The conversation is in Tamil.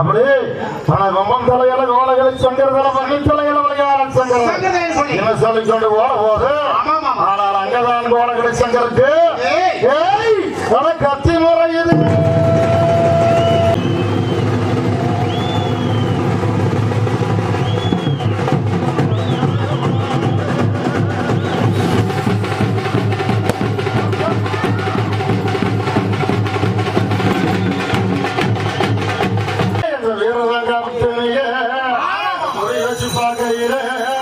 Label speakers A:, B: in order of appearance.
A: அப்படி ஆனா கொம்பம் தலையில கோலகளை சங்கரதல பண்ணி தலையில விளையாட சங்கர
B: சங்கரன் சொல்லி.
A: என்ன சொல்லிக்கொண்டு ஓட போது
B: ஆமா, ஆமா.
A: ஆனால் அங்கதான் கோலகளை சங்கருக்கு छुपा गई रहे